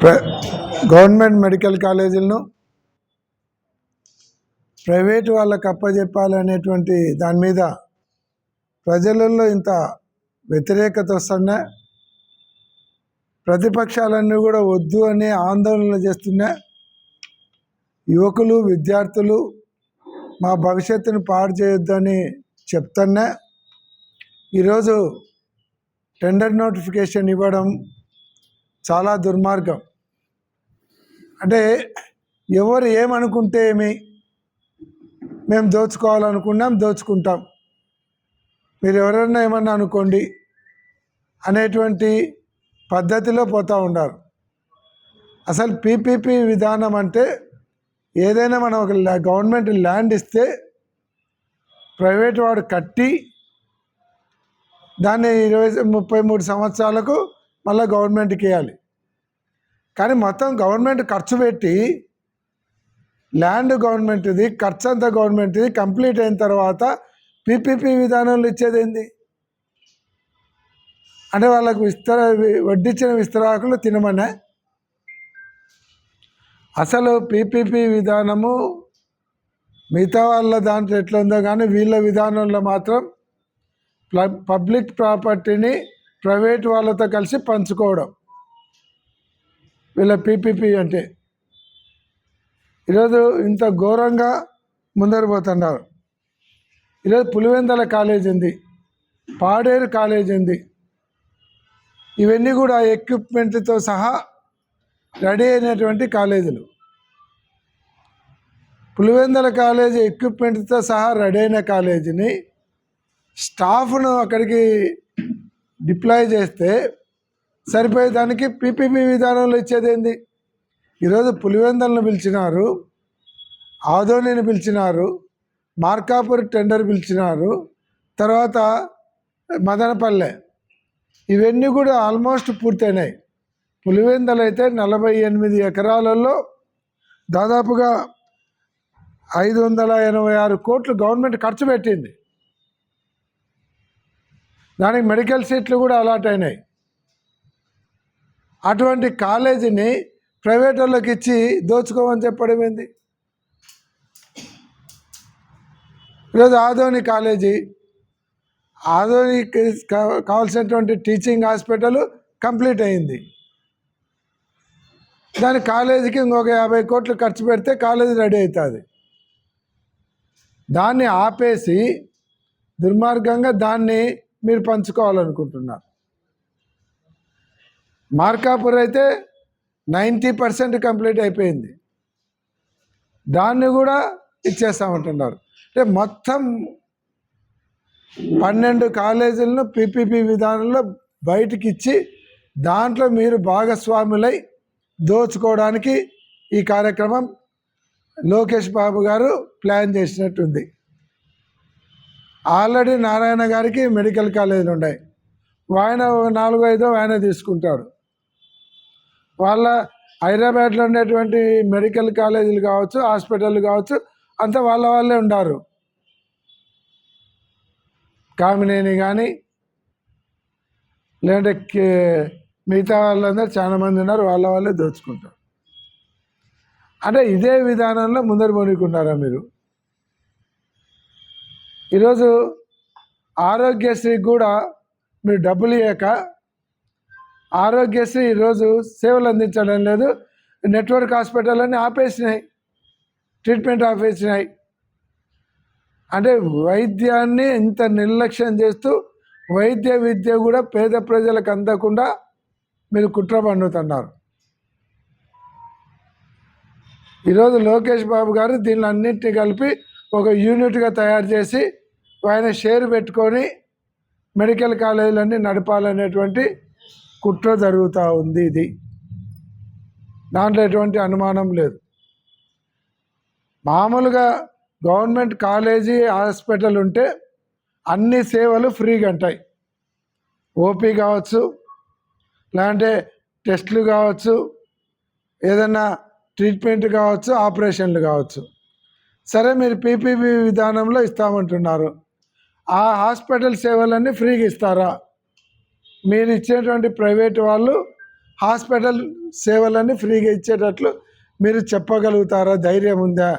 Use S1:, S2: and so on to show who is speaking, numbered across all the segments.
S1: ప్ర- government medical కాలేజీలను private వాళ్ళకి అప్పచెప్పాలనేటువంటి దాని మీద ప్రజలలో ఇంత వ్యతిరేకత వస్తున్నా ప్రతిపక్షాలన్నీ కూడా వద్దు అనే ఆందోళనలు చేస్తున్నా? యువకులు విద్యార్థులు మా భవిష్యత్తును పాడు చేయొద్దని చెప్తున్నా? ఈరోజు టెండర్ నోటిఫికేషన్ ఇవ్వడం చాలా దుర్మార్గం. అంటే ఎవరు ఏమనుకుంటే ఏమి? మేము దోచుకోవాలనుకున్నాం దోచుకుంటాం. మీరు ఎవరైనా ఏమన్నా అనుకోండి అనేటువంటి పద్ధతిలో పోతూ ఉన్నారు. అసలు పీపీపీ విధానం అంటే ఏదైనా మనం ఒక ల్యా- గవర్నమెంట్ ల్యాండ్ ఇస్తే ప్రైవేట్ వాడు కట్టి దాన్ని ఇరవై ముప్పై మూడు సంవత్సరాలకు మళ్ళీ గవర్నమెంట్కి ఇవ్వాలి. కానీ మొత్తం గవర్నమెంట్ ఖర్చు పెట్టి ల్యాండ్ గవర్నమెంట్ది ఖర్చు అంతా గవర్నమెంట్ది కంప్లీట్ అయిన తర్వాత పీపీపీ విధానంలో ఇచ్చేది ఏంది? అంటే వాళ్ళకు విస్తర వడ్డించిన విస్తరాకులు తినమనే అసలు పీపీపీ విధానము మిగతా వాళ్ళ దాంట్లో ఎట్లా ఉందో కానీ వీళ్ళ విధానంలో మాత్రం పబ్లిక్ ప్రాపర్టీని ప్రైవేట్ వాళ్ళతో కలిసి పంచుకోవడం. వీళ్ళ పీపీపీ అంటే. ఈరోజు ఇంత ఘోరంగా ముందరిపోతున్నారు ఈరోజు పులివెందల కాలేజ్ ఉంది పాడేరు కాలేజ్ ఉంది. ఇవన్నీ కూడా ఎక్విప్మెంట్తో సహా రెడీ అయినటువంటి కాలేజీలు. పులివెందల కాలేజీ ఎక్విప్మెంట్తో సహా రెడీ అయిన కాలేజీని స్టాఫ్ను అక్కడికి డిప్లాయ్ చేస్తే సరిపోయేదానికి పీపీపీ విధానంలో ఇచ్చేది ఏంది ఈరోజు పులివెందలను పిలిచినారు ఆదోనిని పిలిచినారు మార్కాపూర్ టెండర్ పిలిచినారు తర్వాత మదనపల్లె. ఇవన్నీ కూడా ఆల్మోస్ట్ పూర్తయినాయి. పులివెందలు అయితే నలభై ఎనిమిది ఎకరాలలో దాదాపుగా ఐదు వందల ఎనభై ఆరు కోట్లు గవర్నమెంట్ ఖర్చు పెట్టింది. దానికి మెడికల్ సీట్లు కూడా అలాట్ అయినాయి. అటువంటి కాలేజీని ప్రైవేట్ వాళ్ళకి ఇచ్చి దోచుకోమని చెప్పడం ఏంది? ఈరోజు ఆదోని కాలేజీ ఆదోనికి కావాల్సినటువంటి టీచింగ్ హాస్పిటల్ కంప్లీట్ అయింది. దాని కాలేజీకి ఇంకొక యాభై కోట్లు ఖర్చు పెడితే కాలేజీ రెడీ అవుతుంది. దాన్ని ఆపేసి దుర్మార్గంగా దాన్ని మీరు పంచుకోవాలనుకుంటున్నారు. మార్కాపూర్ అయితే నైంటీ పర్సెంట్ కంప్లీట్ అయిపోయింది. దాన్ని కూడా ఇచ్చేస్తామంటున్నారు. అంటే మొత్తం పన్నెండు కాలేజీలను పీపీపీ విధానంలో బయటికి ఇచ్చి దాంట్లో మీరు భాగస్వాములై దోచుకోవడానికి ఈ కార్యక్రమం లోకేష్ బాబు గారు ప్లాన్ చేసినట్టుంది. ఆల్రెడీ నారాయణ గారికి మెడికల్ కాలేజీలు ఉన్నాయి. ఆయన ఒక నాలుగు ఐదో ఆయన తీసుకుంటాడు. వాళ్ళ హైదరాబాద్లో ఉండేటువంటి మెడికల్ కాలేజీలు కావచ్చు హాస్పిటల్ కావచ్చు అంతా వాళ్ళ వాళ్ళే ఉండారు. కామినేని కానీ లేదంటే మిగతా వాళ్ళందరూ చాలామంది ఉన్నారు వాళ్ళ వాళ్ళే దోచుకుంటారు. అంటే ఇదే విధానంలో ముందరు మునిగున్నారా మీరు? ఈరోజు ఆరోగ్యశ్రీ కూడా మీరు డబ్బులు ఇవ్వక ఆరోగ్యశ్రీ ఈరోజు సేవలు అందించడం లేదు. నెట్వర్క్ హాస్పిటల్ అన్నీ ఆపేసినాయి. ట్రీట్మెంట్ ఆపేసినాయి. అంటే వైద్యాన్ని ఇంత నిర్లక్ష్యం చేస్తూ వైద్య విద్య కూడా పేద ప్రజలకు అందకుండా మీరు కుట్ర పండుతున్నారు ఈరోజు లోకేష్ బాబు గారు దీన్ని అన్నింటినీ కలిపి ఒక యూనిట్గా తయారు చేసి ఆయన షేర్ పెట్టుకొని మెడికల్ కాలేజీలన్నీ నడపాలనేటువంటి కుట్ర జరుగుతూ ఉంది ఇది. దాంట్లో ఎటువంటి అనుమానం లేదు. మామూలుగా గవర్నమెంట్ కాలేజీ హాస్పిటల్ ఉంటే అన్ని సేవలు ఫ్రీగా ఉంటాయి. ఓపీ కావచ్చు లేదంటే టెస్టులు కావచ్చు ఏదైనా ట్రీట్మెంట్ కావచ్చు ఆపరేషన్లు కావచ్చు. సరే మీరు పీపీపీ విధానంలో ఇస్తామంటున్నారు. ఆ హాస్పిటల్ సేవలన్నీ ఫ్రీగా ఇస్తారా? మీరు ఇచ్చేటువంటి ప్రైవేట్ వాళ్ళు హాస్పిటల్ సేవలన్నీ ఫ్రీగా ఇచ్చేటట్లు మీరు చెప్పగలుగుతారా? ధైర్యం ఉందా?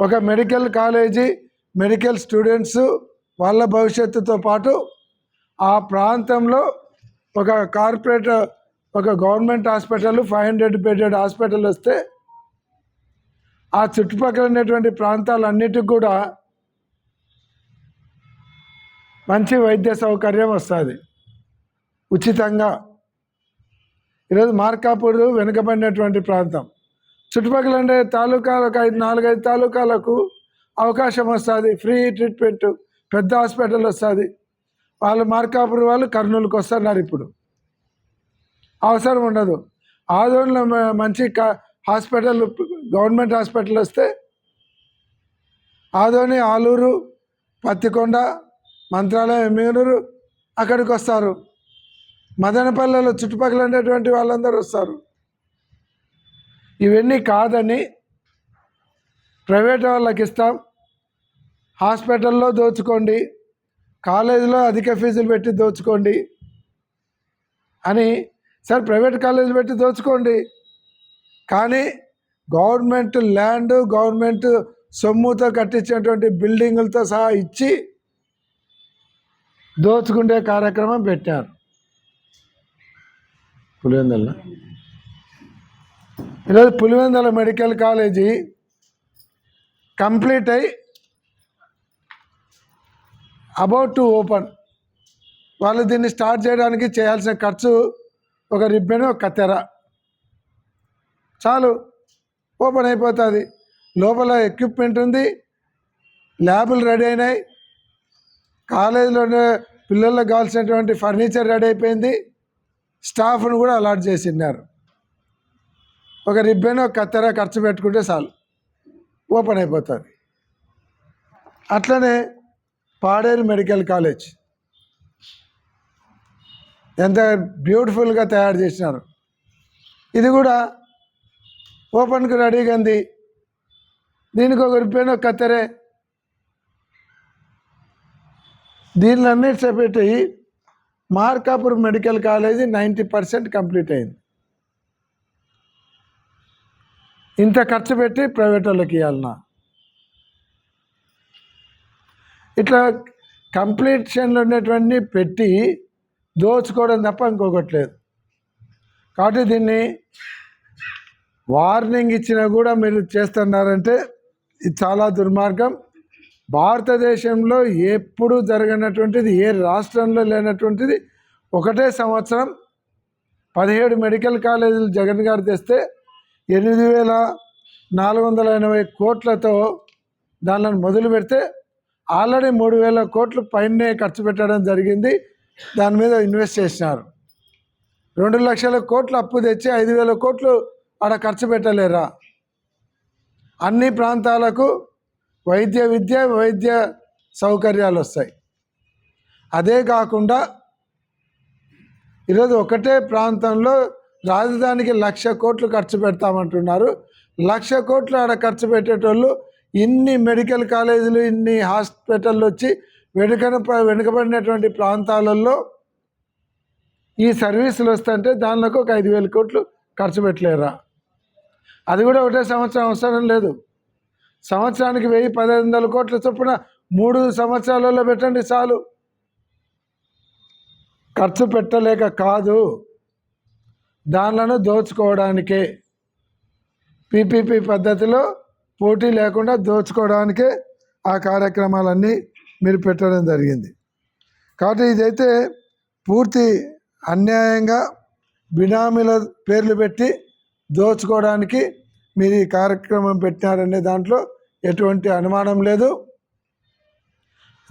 S1: ఒక మెడికల్ కాలేజీ మెడికల్ స్టూడెంట్స్ వాళ్ళ భవిష్యత్తుతో పాటు ఆ ప్రాంతంలో ఒక కార్పొరేట్ ఒక government hospital five hundred bedded hospital వస్తే ఆ చుట్టుపక్కల ఉన్నటువంటి ప్రాంతాలన్నిటికి కూడా మంచి వైద్య సౌకర్యం వస్తుంది. ఉచితంగా. ఈరోజు మార్కాపూర్ వెనుకబడినటువంటి ప్రాంతం. చుట్టుపక్కల ఉండే తాలూకాలకు ఐదు నాలుగైదు తాలూకాలకు అవకాశం వస్తుంది. ఫ్రీ ట్రీట్మెంట్ పెద్ద హాస్పిటల్ వస్తుంది. వాళ్ళు మార్కాపూర్ వాళ్ళు కర్నూలుకి వస్తున్నారు ఇప్పుడు. అవసరం ఉండదు. ఆదోళనలో మంచి కా- హాస్పిటల్ గవర్నమెంట్ హాస్పిటల్ వస్తే ఆదోని ఆలూరు పత్తికొండ మంత్రాలయం మీరు అక్కడికి వస్తారు. మదనపల్లెలో చుట్టుపక్కల ఉండేటువంటి వాళ్ళందరూ వస్తారు. ఇవన్నీ కాదని ప్రైవేట్ వాళ్ళకి ఇస్తాం. హాస్పిటల్లో దోచుకోండి. కాలేజీలో అధిక ఫీజులు పెట్టి దోచుకోండి అని సార్ ప్రైవేట్ కాలేజీలు పెట్టి దోచుకోండి. కానీ గవర్నమెంట్ ల్యాండ్ గవర్నమెంట్ సొమ్ముతో కట్టించినటువంటి బిల్డింగులతో సహా ఇచ్చి దోచుకుండే కార్యక్రమం పెట్టారు. పులివెందల. ఈరోజు పులివెందల మెడికల్ కాలేజీ కంప్లీట్ అయి అబౌట్ టు ఓపెన్. వాళ్ళు దీన్ని స్టార్ట్ చేయడానికి చేయాల్సిన ఖర్చు ఒక రిబ్బెన్ ఒక కత్తెర చాలు ఓపెన్ అయిపోతుంది. లోపల ఎక్విప్మెంట్ ఉంది ల్యాబులు రెడీ అయినాయి. కాలేజీలోనే పిల్లలకు కావాల్సినటువంటి ఫర్నిచర్ రెడీ అయిపోయింది. స్టాఫ్ను కూడా అలాట్ చేసిన్నారు ఒక రిబ్బెన్ ఒక కత్తెర ఖర్చు పెట్టుకుంటే చాలు. ఓపెన్ అయిపోతుంది. అట్లనే పాడేరు మెడికల్ కాలేజ్. ఎంత బ్యూటిఫుల్గా తయారు చేసినారు. ఇది కూడా ఓపెన్కి రెడీగా ఉంది. దీనికి ఒక రిబ్బెన్ ఒక కత్తెరే దీనిలో అన్నిటి పెట్టి Markapur medical college ninety percent complete అయింది. ఇంత ఖర్చు పెట్టి ప్రైవేట్ వాళ్ళకి ఇవ్వాలన్నా. ఇట్లా కంప్లీషన్లో ఉన్నటువంటి పెట్టి దోచుకోవడం తప్ప ఇంకొకటి లేదు. కాబట్టి దీన్ని వార్నింగ్ ఇచ్చినా కూడా మీరు చేస్తున్నారంటే ఇది చాలా దుర్మార్గం. భారతదేశంలో ఎప్పుడు జరగనటువంటిది ఏ రాష్ట్రంలో లేనటువంటిది ఒకటే సంవత్సరం పదిహేడు మెడికల్ కాలేజీలు జగన్ గారు తెస్తే ఎనిమిది వేల నాలుగు వందల ఎనభై కోట్లతో దానిని మొదలు పెడితే ఆల్రెడీ మూడు వేల కోట్లు పైనే ఖర్చు పెట్టడం జరిగింది. దాని మీద ఇన్వెస్ట్ చేసినారు. రెండు లక్షల కోట్లు అప్పు తెచ్చి ఐదు వేల కోట్లు ఆడ ఖర్చు పెట్టలేరా? అన్ని ప్రాంతాలకు వైద్య విద్య వైద్య సౌకర్యాలు వస్తాయి అదే కాకుండా ఈరోజు ఒకటే ప్రాంతంలో రాజధానికి లక్ష కోట్లు ఖర్చు పెడతామంటున్నారు. లక్ష కోట్లు ఆడ ఖర్చు పెట్టేటోళ్ళు ఇన్ని మెడికల్ కాలేజీలు ఇన్ని హాస్పిటల్లు వచ్చి వెనుకన వెనుకబడినటువంటి ప్రాంతాలలో ఈ సర్వీసులు వస్తుంటే దానిలోకి ఒక ఐదు వేల కోట్లు ఖర్చు పెట్టలేరా? అది కూడా ఒకటే సంవత్సరం అవసరం లేదు. సంవత్సరానికి వెయ్యి పదహైదు వందల కోట్ల చొప్పున మూడు సంవత్సరాలలో పెట్టండి చాలు. ఖర్చు పెట్టలేక కాదు. దానిలను దోచుకోవడానికే పీపీపీ పద్ధతిలో పోటీ లేకుండా దోచుకోవడానికే ఆ కార్యక్రమాలన్నీ మీరు పెట్టడం జరిగింది. కాబట్టి ఇదైతే పూర్తి అన్యాయంగా బినామీల పేర్లు పెట్టి దోచుకోవడానికి మీరు ఈ కార్యక్రమం పెట్టినారనే దాంట్లో ఎటువంటి అనుమానం లేదు.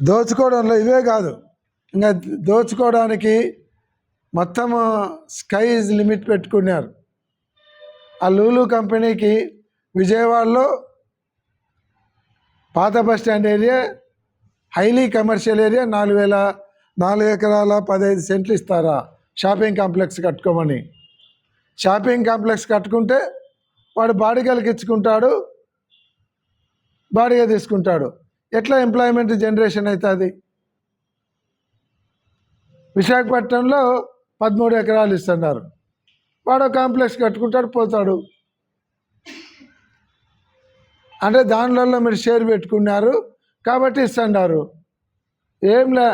S1: దోచుకోవడంలో ఇవే కాదు. ఇంకా దోచుకోవడానికి మొత్తం స్కైజ్ లిమిట్ పెట్టుకున్నారు. ఆ లూలు కంపెనీకి విజయవాడలో పాత bus stand area highly commercial area నాలుగు వేల నాలుగు ఎకరాల పదహైదు సెంట్లు ఇస్తారా? షాపింగ్ కాంప్లెక్స్ కట్టుకోమని. షాపింగ్ కాంప్లెక్స్ కట్టుకుంటే వాడు బాడిగలకి ఇచ్చుకుంటాడు బాడిగా తీసుకుంటాడు. ఎట్లా ఎంప్లాయ్మెంట్ జనరేషన్ అవుతుంది విశాఖపట్నంలో పదమూడు ఎకరాలు ఇస్తున్నారు. వాడు కాంప్లెక్స్ కట్టుకుంటాడు పోతాడు. అంటే దానిలో మీరు షేర్ పెట్టుకున్నారు కాబట్టి ఇస్తున్నారు. ఏం లే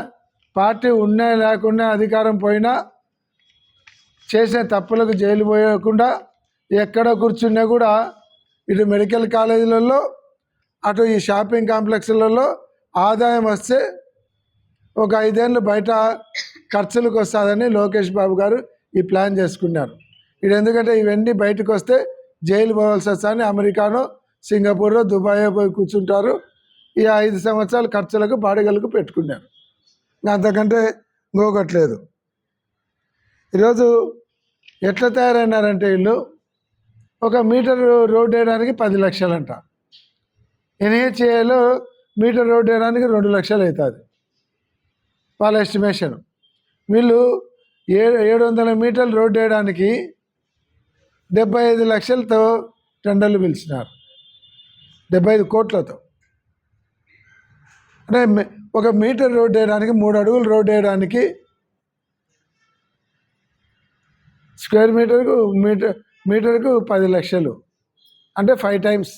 S1: పార్టీ ఉన్నా లేకున్నా అధికారం పోయినా చేసిన తప్పులకు జైలు పోయకుండా ఎక్కడ కూర్చున్నా కూడా ఇటు మెడికల్ కాలేజీలలో అటు ఈ షాపింగ్ కాంప్లెక్స్లలో ఆదాయం వస్తే ఒక ఐదేళ్ళు బయట ఖర్చులకు వస్తుందని లోకేష్ బాబు గారు ఈ ప్లాన్ చేసుకున్నారు. ఇది ఎందుకంటే ఇవన్నీ బయటకు వస్తే జైలు పోవాల్సి వస్తుందని అమెరికానో సింగపూర్లో దుబాయ్ పోయి కూర్చుంటారు. ఈ ఐదు సంవత్సరాలు ఖర్చులకు బాడిగలకు పెట్టుకున్నారు. అంతకంటే గోగట్లేదు ఈరోజు ఎట్లా తయారైనారంటే వీళ్ళు? ఒక మీటర్ రోడ్ వేయడానికి పది లక్షలంట. ఎన్హెచ్ఏలో మీటర్ రోడ్ వేయడానికి రెండు లక్షలు అవుతుంది. వాళ్ళ ఎస్టిమేషన్. వీళ్ళు ఏడు ఏడు వందల మీటర్లు రోడ్ వేయడానికి డెబ్బై ఐదు లక్షలతో టెండర్లు పిలిచినారు. డెబ్బై ఐదు కోట్లతో. అంటే ఒక మీటర్ రోడ్ వేయడానికి మూడు అడుగులు రోడ్ వేయడానికి స్క్వేర్ మీటర్కు మీటర్ మీటర్కు పది లక్షలు. అంటే ఫైవ్ టైమ్స్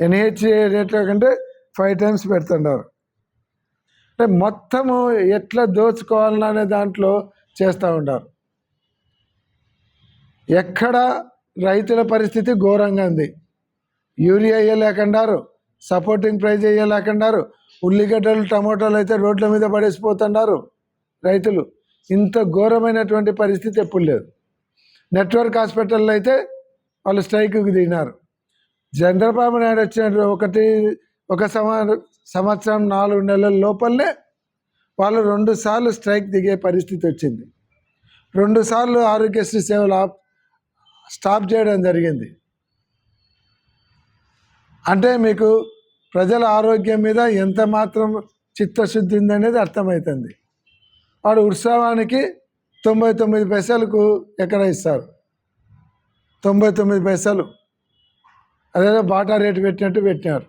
S1: ఎన్హెచ్ఏ రేట్ల కంటే ఫైవ్ టైమ్స్ పెడుతున్నారు అంటే మొత్తము ఎట్లా దోచుకోవాలనే దాంట్లో చేస్తూ ఉంటారు. ఎక్కడ రైతుల పరిస్థితి ఘోరంగా ఉంది. యూరియా వేయలేకండారు సపోర్టింగ్ ప్రైజ్ వేయలేకండారు ఉల్లిగడ్డలు టమోటాలు అయితే రోడ్ల మీద పడేసిపోతున్నారు రైతులు. ఇంత ఘోరమైనటువంటి పరిస్థితి ఎప్పుడు లేదు. నెట్వర్క్ హాస్పిటల్లో అయితే వాళ్ళు స్ట్రైక్కి దిగినారు. చంద్రబాబు నాయుడు వచ్చిన ఒకటి ఒక సంవ- సంవత్సరం నాలుగు నెలల లోపలనే వాళ్ళు రెండు సార్లు స్ట్రైక్ దిగే పరిస్థితి వచ్చింది. రెండు సార్లు ఆరోగ్యశ్రీ సేవలు ఆప్ స్టాప్ చేయడం జరిగింది. అంటే మీకు ప్రజల ఆరోగ్యం మీద ఎంత మాత్రం చిత్తశుద్ధి ఉందనేది అర్థమవుతుంది. వాడు ఉత్సవానికి తొంభై తొమ్మిది పైసలకు ఎక్కడ ఇస్తారు? తొంభై తొమ్మిది పైసలు. అదేదో బాటా రేటు పెట్టినట్టు పెట్టినారు.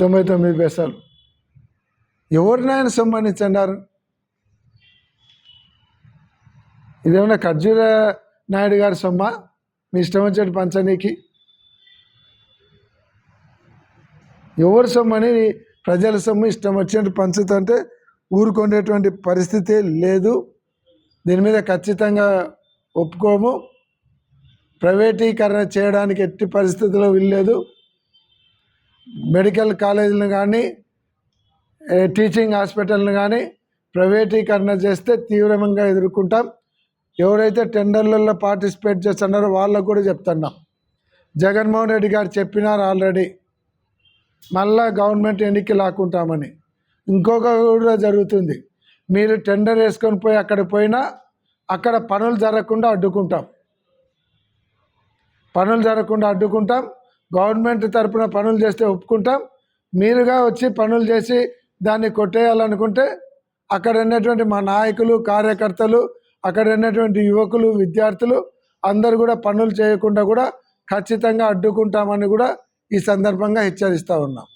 S1: తొంభై తొమ్మిది పైసలు. ఎవరినైనా ఆయన సంబంధించన్నారు ఇదేమన్నా ఖర్జూర నాయుడు గారి సొమ్మ? మీ ఇష్టం వచ్చేటి పంచనీకి. ఎవరి సొమ్మని ప్రజల సొమ్ము ఇష్టం వచ్చినట్టు పంచుతుంటే ఊరుకునేటువంటి పరిస్థితి లేదు. దీని మీద ఖచ్చితంగా ఒప్పుకోము. ప్రైవేటీకరణ చేయడానికి ఎట్టి పరిస్థితుల్లో వీల్లేదు. మెడికల్ కాలేజీలను కానీ టీచింగ్ హాస్పిటల్ని కానీ ప్రైవేటీకరణ చేస్తే తీవ్రంగా ఎదుర్కొంటాం. ఎవరైతే టెండర్లలో పార్టిసిపేట్ చేస్తున్నారో వాళ్ళకు కూడా చెప్తున్నాం. జగన్మోహన్ రెడ్డి గారు చెప్పినారు ఆల్రెడీ. మళ్ళా గవర్నమెంట్ ఎన్నిక లాక్కుంటామని. ఇంకొక కూడా జరుగుతుంది. మీరు టెండర్ వేసుకొని పోయి అక్కడ పోయినా అక్కడ పనులు జరగకుండా అడ్డుకుంటాం. పనులు జరగకుండా అడ్డుకుంటాం. గవర్నమెంట్ తరపున పనులు చేస్తే ఒప్పుకుంటాం. మీరుగా వచ్చి పనులు చేసి దాన్ని కొట్టేయాలనుకుంటే అక్కడ ఉన్నటువంటి మా నాయకులు కార్యకర్తలు అక్కడ ఉన్నటువంటి యువకులు విద్యార్థులు అందరు కూడా పనులు చేయకుండా కూడా ఖచ్చితంగా అడ్డుకుంటామని కూడా ఈ సందర్భంగా హెచ్చరిస్తూ ఉన్నాం.